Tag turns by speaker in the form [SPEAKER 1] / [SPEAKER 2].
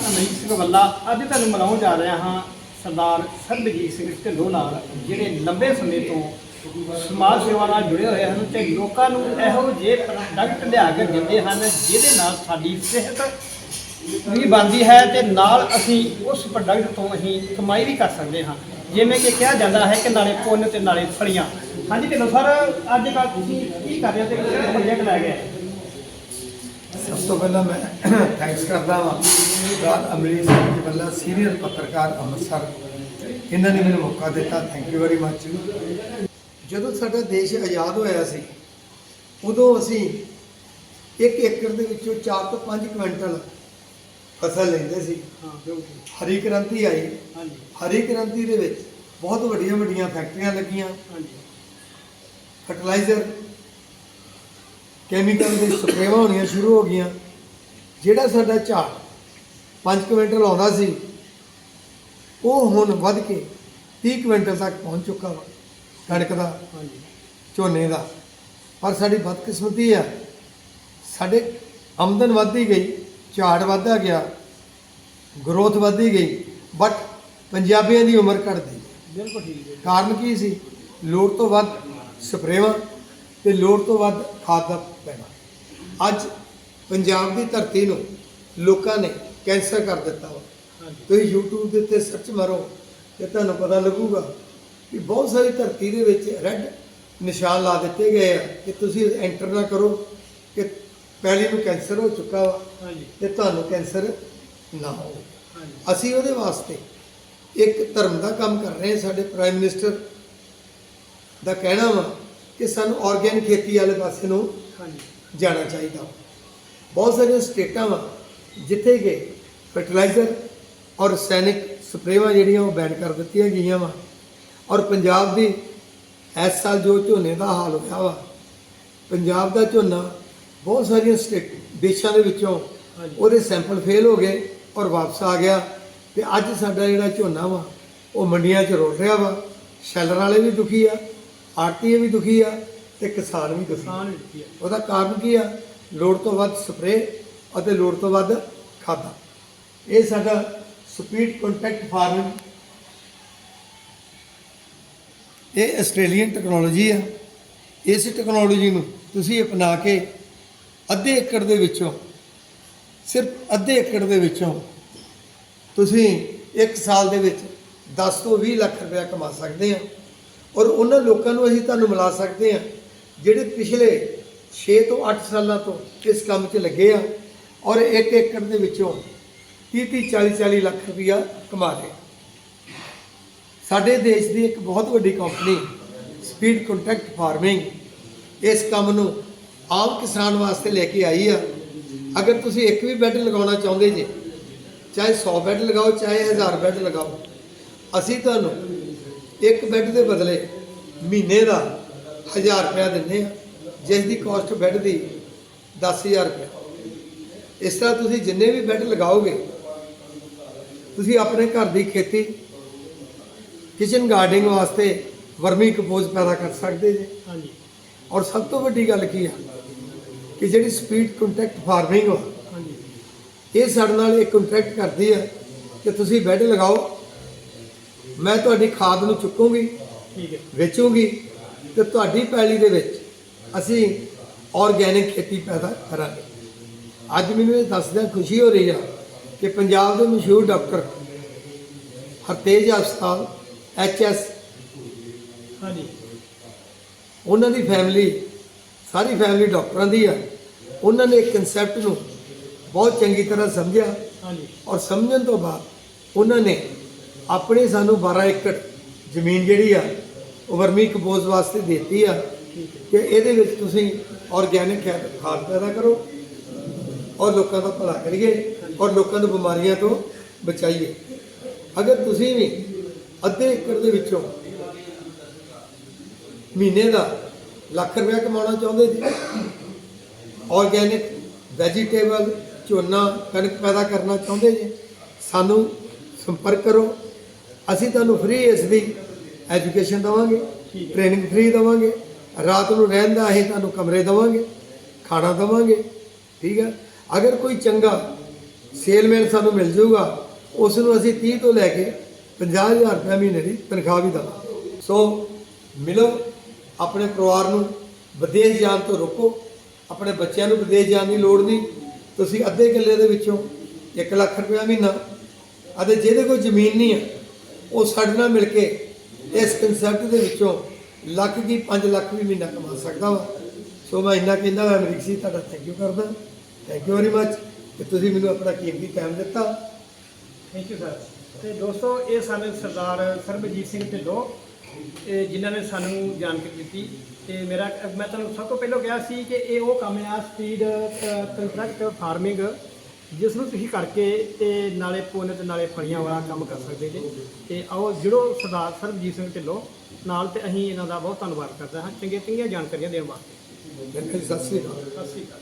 [SPEAKER 1] ਅਮਰੀਕ ਸਿੰਘ ਵੱਲਾ ਅੱਜ ਤੁਹਾਨੂੰ ਮਿਲਾਉਣ ਜਾ ਰਿਹਾ ਹਾਂ ਸਰਦਾਰ ਸਰਬਜੀਤ ਸਿੰਘ ਢਿੱਲੋਂ ਨਾਲ, ਜਿਹੜੇ ਲੰਬੇ ਸਮੇਂ ਤੋਂ ਸਮਾਜ ਸੇਵਾ ਨਾਲ ਜੁੜੇ ਹੋਏ ਹਨ ਤੇ ਲੋਕਾਂ ਨੂੰ ਇਹੋ ਜਿਹੇ ਪ੍ਰੋਡਕਟ ਲਿਆ ਕੇ ਦਿੰਦੇ ਹਨ ਜਿਹਦੇ ਨਾਲ ਸਾਡੀ ਸਿਹਤ ਵੀ ਬਣਦੀ ਹੈ ਤੇ ਨਾਲ ਅਸੀਂ ਉਸ ਪ੍ਰੋਡਕਟ ਤੋਂ ਅਸੀਂ ਕਮਾਈ ਵੀ ਕਰ ਸਕਦੇ ਹਾਂ। ਜਿਵੇਂ ਕਿ ਕਿਹਾ ਜਾਂਦਾ ਹੈ ਕਿ ਨਾਲੇ ਪੁੰਨ ਤੇ ਨਾਲੇ ਫਲੀਆਂ। ਹਾਂਜੀ ਢਿੱਲੋਂ ਸਰ, ਅੱਜ ਕੱਲ੍ਹ ਤੁਸੀਂ ਕੀ ਕਰ ਰਹੇ ਹੋ ਤੇ ਕਿਹੜੇ ਪ੍ਰੋਜੈਕਟ ਲੈ ਗਏ
[SPEAKER 2] ਤੋਂ ਪਹਿਲਾਂ ਮੈਂ ਥੈਂਕਸ ਕਰਦਾ ਹਾਂ ਰਾਤ ਅਮਰੀਕ ਸਿੰਘ ਜੀ ਵੱਲਾ ਸੀਨੀਅਰ ਪੱਤਰਕਾਰ ਅੰਮ੍ਰਿਤਸਰ ਇਹਨਾਂ ਨੇ ਮੈਨੂੰ ਮੌਕਾ ਦਿੱਤਾ। ਥੈਂਕ ਯੂ ਵੈਰੀ ਮੱਚ ਜਦੋਂ ਸਾਡਾ ਦੇਸ਼ ਆਜ਼ਾਦ ਹੋਇਆ ਸੀ ਉਦੋਂ ਅਸੀਂ ਇੱਕ ਏਕੜ ਦੇ ਵਿੱਚੋਂ 4 ਤੋਂ 5 ਕੁਇੰਟਲ ਫਸਲ ਲੈਂਦੇ ਸੀ। ਹਰੀ ਕ੍ਰਾਂਤੀ ਆਈ।
[SPEAKER 1] ਹਾਂਜੀ।
[SPEAKER 2] ਹਰੀ ਕ੍ਰਾਂਤੀ ਦੇ ਵਿੱਚ ਬਹੁਤ ਵੱਡੀਆਂ ਵੱਡੀਆਂ ਫੈਕਟਰੀਆਂ ਲੱਗੀਆਂ।
[SPEAKER 1] ਹਾਂਜੀ।
[SPEAKER 2] ਫਰਟੀਲਾਈਜ਼ਰ ਕੈਮੀਕਲ ਦੇ ਸਪਰੇਵਾਂ ਹੋਣੀਆਂ ਸ਼ੁਰੂ ਹੋ ਗਈਆਂ। ਜਿਹੜਾ ਸਾਡਾ ਝਾੜ 5 ਕੁਇੰਟਲ ਆਉਂਦਾ ਸੀ ਉਹ ਹੁਣ ਵੱਧ ਕੇ 30 ਕੁਇੰਟਲ ਤੱਕ ਪਹੁੰਚ ਚੁੱਕਾ ਵਾ ਕਣਕ ਦਾ
[SPEAKER 1] ਹਾਂਜੀ।
[SPEAKER 2] ਝੋਨੇ ਦਾ। ਪਰ ਸਾਡੀ ਬਦਕਿਸਮਤੀ ਆ ਸਾਡੇ ਆਮਦਨ ਵੱਧਦੀ ਗਈ ਝਾੜ ਵੱਧਦਾ ਗਿਆ ਗਰੋਥ ਵੱਧਦੀ ਗਈ ਬਟ ਪੰਜਾਬੀਆਂ ਦੀ ਉਮਰ ਘਟਦੀ।
[SPEAKER 1] ਬਿਲਕੁਲ ਠੀਕ ਹੈ
[SPEAKER 2] ਕਾਰਨ ਕੀ ਸੀ? ਲੋੜ ਤੋਂ ਵੱਧ ਸਪਰੇਵਾਂ ਤੇ ਲੋੜ ਤੋਂ ਵੱਧ ਖਾਦ ਦਾ ਪੈਣਾ। ਅੱਜ ਪੰਜਾਬ ਦੀ ਧਰਤੀ ਨੂੰ ਲੋਕਾਂ ਨੇ ਕੈਂਸਰ ਕਰ ਦਿੱਤਾ ਵਾ। ਤੁਸੀਂ YouTube ਦੇ ਉੱਤੇ ਸਰਚ ਮਾਰੋ ਤੇ ਤੁਹਾਨੂੰ ਪਤਾ ਲੱਗੂਗਾ ਕਿ ਬਹੁਤ ਸਾਰੀ ਧਰਤੀ ਦੇ ਵਿੱਚ ਰੈੱਡ ਨਿਸ਼ਾਨ ਲਾ ਦਿੱਤੇ ਗਏ ਆ ਕਿ ਤੁਸੀਂ ਐਂਟਰ ਨਾ ਕਰੋ ਕਿ ਪਹਿਲੀ ਨੂੰ ਕੈਂਸਰ ਹੋ ਚੁੱਕਾ ਵਾ ਤੇ ਤੁਹਾਨੂੰ ਕੈਂਸਰ ਨਾ
[SPEAKER 1] ਹਾਂਜੀ।
[SPEAKER 2] ਅਸੀਂ ਉਹਦੇ ਵਾਸਤੇ ਇੱਕ ਧਰਮ ਦਾ ਕੰਮ ਕਰ ਰਹੇ ਹਾਂ। ਸਾਡੇ ਪ੍ਰਾਈਮ ਮਿਨਿਸਟਰ ਦਾ ਕਹਿਣਾ ਵਾ ਕਿ ਸਾਨੂੰ ਆਰਗੈਨਿਕ ਖੇਤੀ ਵਾਲੇ ਪਾਸੇ ਨੂੰ ਜਾਣਾ ਚਾਹੀਦਾ। ਬਹੁਤ ਸਾਰੀਆਂ ਸਟੇਟਾਂ ਵਾ ਜਿੱਥੇ ਕਿ ਫਰਟੀਲਾਈਜ਼ਰ ਔਰ ਰਸਾਇਣਿਕ ਸਪਰੇਵਾਂ ਜਿਹੜੀਆਂ ਉਹ ਬੈਨ ਕਰ ਦਿੱਤੀਆਂ ਗਈਆਂ ਵਾ। ਔਰ ਪੰਜਾਬ ਦੀ ਇਸ ਸਾਲ ਜੋ ਝੋਨੇ ਦਾ ਹਾਲ ਹੋਇਆ ਵਾ ਪੰਜਾਬ ਦਾ ਝੋਨਾ ਬਹੁਤ ਸਾਰੀਆਂ ਸਟੇਟ ਦੇਸ਼ਾਂ ਦੇ ਵਿੱਚੋਂ। ਉਹਦੇ ਸੈਂਪਲ ਫੇਲ ਹੋ ਗਏ ਔਰ ਵਾਪਸ ਆ ਗਿਆ। ਤੇ ਅੱਜ ਸਾਡਾ ਜਿਹੜਾ ਝੋਨਾ ਵਾ ਉਹ ਮੰਡੀਆਂ 'ਚ ਰੁਲ ਰਿਹਾ ਵਾ ਸ਼ੈਲਰ ਵਾਲੇ ਵੀ ਦੁਖੀ ਆ ਆੜਤੀਏ ਵੀ ਦੁਖੀ ਆ ਤੇ ਕਿਸਾਨ ਵੀ ਦੁਖੀ ਆ।
[SPEAKER 1] ਸਾਨ ਦਿੱਤੀ ਹੈ
[SPEAKER 2] ਉਹਦਾ ਕਾਰਨ ਕੀ ਆ? ਲੋੜ ਤੋਂ ਵੱਧ ਸਪਰੇਅ ਅਤੇ ਲੋੜ ਤੋਂ ਵੱਧ ਖਾਦਾਂ। ਇਹ ਸਾਡਾ ਸਪੀਡ ਕੰਟੈਕਟ ਫਾਰਮਿੰਗ ਇਹ ਆਸਟ੍ਰੇਲੀਅਨ ਟੈਕਨੋਲੋਜੀ ਆ। ਇਸ ਟੈਕਨੋਲੋਜੀ ਨੂੰ ਤੁਸੀਂ ਅਪਣਾ ਕੇ ਅੱਧੇ ਏਕੜ ਦੇ ਵਿੱਚੋਂ ਸਿਰਫ ਅੱਧੇ ਏਕੜ ਦੇ ਵਿੱਚੋਂ ਤੁਸੀਂ ਇੱਕ ਸਾਲ ਦੇ ਵਿੱਚ 10 ਤੋਂ 20 ਲੱਖ ਰੁਪਇਆ ਕਮਾ ਸਕਦੇ ਆ। ਔਰ ਉਹਨਾਂ ਲੋਕਾਂ ਨੂੰ ਅਸੀਂ ਤੁਹਾਨੂੰ ਮਿਲਾ ਸਕਦੇ ਆ ਜਿਹੜੇ ਪਿਛਲੇ 6 ਤੋਂ 8 ਸਾਲਾਂ ਤੋਂ ਇਸ ਕੰਮ 'ਚ ਲੱਗੇ ਆ ਔਰ ਇੱਕ ਏਕੜ ਦੇ ਵਿੱਚੋਂ 30 30 40 40 ਲੱਖ ਰੁਪਇਆ ਕਮਾ ਰਹੇ ਸਾਡੇ ਦੇਸ਼ ਦੀ ਇੱਕ ਬਹੁਤ ਵੱਡੀ ਕੰਪਨੀ ਸਪੀਡ ਕੰਟੈਕਟ ਫਾਰਮਿੰਗ ਇਸ ਕੰਮ ਨੂੰ ਆਮ ਕਿਸਾਨ ਵਾਸਤੇ ਲੈ ਕੇ ਆਈ ਆ। ਅਗਰ ਤੁਸੀਂ ਇੱਕ ਵੀ ਬੈੱਡ ਲਗਾਉਣਾ ਚਾਹੁੰਦੇ ਜੇ, ਚਾਹੇ 100 ਬੈੱਡ ਲਗਾਓ, ਚਾਹੇ 1000 ਬੈੱਡ ਲਗਾਓ, ਅਸੀਂ ਤੁਹਾਨੂੰ ਇੱਕ ਬੈੱਡ ਦੇ ਬਦਲੇ ਮਹੀਨੇ ਦਾ 1000 ਰੁਪਇਆ ਦਿੰਦੇ ਆ ਜਿਸ ਦੀ ਕਾਸਟ ਬੈੱਡ ਦੀ 10000 ਰੁਪਇਆ। ਇਸ ਤਰ੍ਹਾਂ ਤੁਸੀਂ ਜਿੰਨੇ ਵੀ ਬੈੱਡ ਲਗਾਓਗੇ ਤੁਸੀਂ ਆਪਣੇ ਘਰ ਦੀ ਖੇਤੀ ਕਿਚਨ ਗਾਰਡਨਿੰਗ ਵਾਸਤੇ ਵਰਮੀ ਕੰਪੋਜ਼ ਪੈਦਾ ਕਰ ਸਕਦੇ ਜੇ।
[SPEAKER 1] ਹਾਂਜੀ।
[SPEAKER 2] ਔਰ ਸਭ ਤੋਂ ਵੱਡੀ ਗੱਲ ਕੀ ਆ ਕਿ ਜਿਹੜੀ ਸਪੀਡ ਕੰਟੈਕਟ ਫਾਰਮਿੰਗ ਵਾ
[SPEAKER 1] ਹਾਂਜੀ।
[SPEAKER 2] ਇਹ ਸਾਡੇ ਨਾਲ ਇੱਕ ਕੰਟਰੈਕਟ ਕਰਦੀ ਹੈ ਕਿ ਤੁਸੀਂ ਬੈੱਡ ਲਗਾਓ ਮੈਂ ਤੁਹਾਡੀ ਖਾਦ ਨੂੰ ਚੁੱਕੂੰਗੀ
[SPEAKER 1] ਠੀਕ ਹੈ।
[SPEAKER 2] ਵੇਚੂੰਗੀ ਤੇ ਤੁਹਾਡੀ ਪੈਲੀ ਦੇ ਵਿੱਚ ਅਸੀਂ ਆਰਗੈਨਿਕ ਖੇਤੀ ਪੈਦਾ ਕਰਾਂਗੇ। ਅੱਜ ਮੈਨੂੰ ਇਹ ਦੱਸਦਿਆਂ ਖੁਸ਼ੀ ਹੋ ਰਹੀ ਆ ਕਿ ਪੰਜਾਬ ਦੇ ਮਸ਼ਹੂਰ ਡਾਕਟਰ ਹਰਤੇਜ ਹਸਪਤਾਲ ਐਚਐਸ
[SPEAKER 1] ਹਾਂਜੀ।
[SPEAKER 2] ਉਹਨਾਂ ਦੀ ਫੈਮਿਲੀ ਸਾਰੀ ਫੈਮਿਲੀ ਡਾਕਟਰਾਂ ਦੀ ਆ। ਉਹਨਾਂ ਨੇ ਇੱਕ ਕਨਸੈਪਟ ਨੂੰ ਬਹੁਤ ਚੰਗੀ ਤਰ੍ਹਾਂ ਸਮਝਿਆ
[SPEAKER 1] ਹਾਂਜੀ।
[SPEAKER 2] ਔਰ ਸਮਝਣ ਤੋਂ ਬਾਅਦ ਉਹਨਾਂ ਨੇ ਆਪਣੇ ਸਾਨੂੰ 12 ਏਕੜ ਜ਼ਮੀਨ ਜਿਹੜੀ ਆ, ਉਹ ਵਰਮੀ ਕੰਪੋਜ਼ ਵਾਸਤੇ ਦਿੱਤੀ ਆ ਕਿ ਇਹਦੇ ਵਿੱਚ ਤੁਸੀਂ ਆਰਗੈਨਿਕ ਖਾਦ ਪੈਦਾ ਕਰੋ ਔਰ ਲੋਕਾਂ ਦਾ ਭਲਾ ਕਰੀਏ ਔਰ ਲੋਕਾਂ ਨੂੰ ਬਿਮਾਰੀਆਂ ਤੋਂ ਬਚਾਈਏ। ਅਗਰ ਤੁਸੀਂ ਵੀ ਅੱਧੇ ਏਕੜ ਦੇ ਵਿੱਚੋਂ ਮਹੀਨੇ ਦਾ ਲੱਖ ਰੁਪਇਆ ਕਮਾਉਣਾ ਚਾਹੁੰਦੇ ਜੀ ਆਰਗੈਨਿਕ ਵੈਜੀਟੇਬਲ ਝੋਨਾ, ਕਣਕ ਪੈਦਾ ਕਰਨਾ ਚਾਹੁੰਦੇ ਜੀ, ਸਾਨੂੰ ਸੰਪਰਕ ਕਰੋ। ਅਸੀਂ ਤੁਹਾਨੂੰ ਫ੍ਰੀ ਇਸ ਦੀ ਐਜੂਕੇਸ਼ਨ ਦਵਾਂਗੇ। ਟ੍ਰੇਨਿੰਗ ਫ੍ਰੀ ਦਵਾਂਗੇ ਰਾਤ ਨੂੰ ਰਹਿਣ ਦਾ ਅਸੀਂ ਤੁਹਾਨੂੰ ਕਮਰੇ ਦਵਾਂਗੇ ਖਾਣਾ ਦਵਾਂਗੇ ਠੀਕ ਹੈ। ਅਗਰ ਕੋਈ ਚੰਗਾ ਸੇਲਮੈਨ ਸਾਨੂੰ ਮਿਲ ਜਾਊਗਾ ਉਸ ਨੂੰ ਅਸੀਂ 30 ਤੋਂ ਲੈ ਕੇ 50000 ਰੁਪਏ ਮਹੀਨੇ ਦੀ ਤਨਖਾਹ ਵੀ ਦੇਵਾਂਗੇ। ਸੋ ਮਿਲੋ ਆਪਣੇ ਪਰਿਵਾਰ ਨੂੰ ਵਿਦੇਸ਼ ਜਾਣ ਤੋਂ ਰੋਕੋ ਆਪਣੇ ਬੱਚਿਆਂ ਨੂੰ ਵਿਦੇਸ਼ ਜਾਣ ਦੀ ਲੋੜ ਨਹੀਂ। ਤੁਸੀਂ ਅੱਧੇ ਕਿੱਲੇ ਦੇ ਵਿੱਚੋਂ 1 ਲੱਖ ਰੁਪਏ ਮਹੀਨਾ ਅਤੇ ਜਿਹਦੇ ਕੋਲ ਜ਼ਮੀਨ ਨਹੀਂ ਹੈ ਉਹ ਸਾਡੇ ਨਾਲ ਮਿਲ ਕੇ ਇਸ ਕਨਸੈਪਟ ਦੇ ਵਿੱਚੋਂ ਲੱਖ ਦੀ 5 ਲੱਖ ਵੀ ਮਹੀਨਾ ਕਮਾ ਸਕਦਾ ਵਾ। ਸੋ ਮੈਂ ਇੰਨਾ ਕਹਿੰਦਾ ਮੈਂ ਅਮਰੀਕ ਸੀ ਤੁਹਾਡਾ ਥੈਂਕ ਯੂ ਕਰਦਾ। ਥੈਂਕ ਯੂ ਵੈਰੀ ਮੱਚ ਕਿ ਤੁਸੀਂ ਮੈਨੂੰ ਆਪਣਾ ਕੀਮਤੀ ਟਾਈਮ ਦਿੱਤਾ।
[SPEAKER 1] ਥੈਂਕ ਯੂ ਸਰ ਤੇ ਦੋਸਤੋ, ਇਹ ਸਾਨੂੰ ਸਰਦਾਰ ਸਰਬਜੀਤ ਸਿੰਘ ਢਿੱਲੋਂ, ਇਹ ਜਿਨ੍ਹਾਂ ਨੇ ਸਾਨੂੰ ਜਾਣਕਾਰੀ ਦਿੱਤੀ। ਤੇ ਮੇਰਾ, ਮੈਂ ਤੁਹਾਨੂੰ ਸਭ ਤੋਂ ਪਹਿਲਾਂ ਕਿਹਾ ਸੀ ਕਿ ਇਹ ਉਹ ਕੰਮ ਆ, ਸਪੀਡ ਕੰਸਟਰਕਟ ਫਾਰਮਿੰਗ ਜਿਸ ਨੂੰ ਤੁਸੀਂ ਕਰਕੇ ਤੇ ਨਾਲੇ ਪੁੰਨ ਤੇ ਨਾਲੇ ਫਲੀਆਂ ਵਾਲਾ ਕੰਮ ਕਰ ਸਕਦੇ ਜੇ। ਤੇ ਆਓ ਜੁੜੋ ਸਰਦਾਰ ਸਰਬਜੀਤ ਸਿੰਘ ਢਿੱਲੋਂ ਨਾਲ ਤੇ ਅਸੀਂ ਇਹਨਾਂ ਦਾ ਬਹੁਤ ਧੰਨਵਾਦ ਕਰਦੇ ਹਾਂ। ਚੰਗੀਆਂ ਚੰਗੀਆਂ ਜਾਣਕਾਰੀਆਂ ਦੇਣ ਵਾਸਤੇ।
[SPEAKER 2] ਬਿਲਕੁਲ ਸਤਿ ਸ੍ਰੀ ਅਕਾਲ।
[SPEAKER 1] ਸਤਿ ਸ਼੍ਰੀ ਅਕਾਲ।